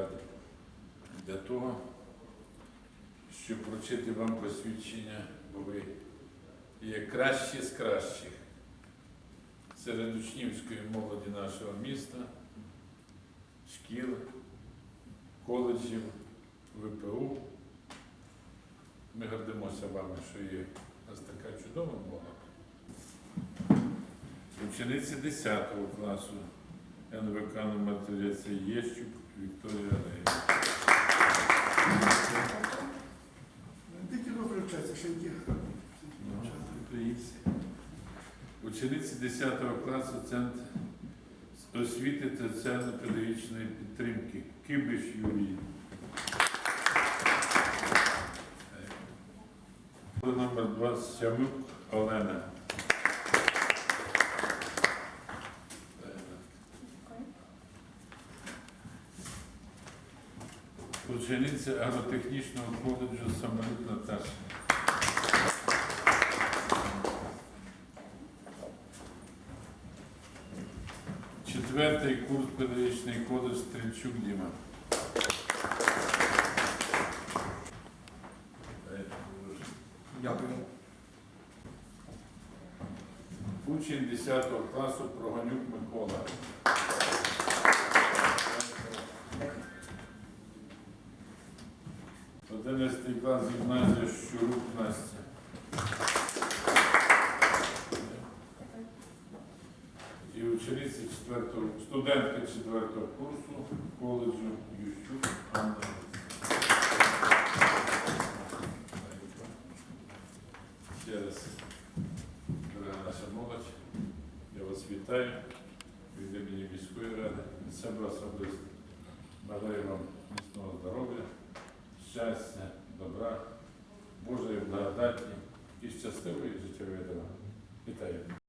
ради для того, щоб вручити вам посвідчення, бо ви є кращі з кращих серед учнівської молоді нашого міста, шкіл, коледжів, ВПУ. Ми гордимося вами, що є у нас така чудова молодь. Учениці 10 класу НВК номер 3 це Єщук Вікторія. Тільки добре вчаться, ще й. Ну. Учениці 10 класу Центр освіти та соціально-педагогічної підтримки Кибиш Юрій. Номер 27 Олена. Учениця агротехнічного коледжу Самоліт Наташа. Четвертий курс педагогічний коледж Стрільчук Діма. Дякую. Учень 10 класу Проганюк Микола. Одинадцятий клас гімназія Щурук Настя. І учениця четвертого, студентка четвертого курсу коледжу Ющук Анна. Ще раз, дорога наша молодь, я вас вітаю від імені міської ради, від себе особисто. Бажаю вам міцного здоров'я, щастя, добра, Божої благодаті і щасливої життєвої дороги. Вітаю.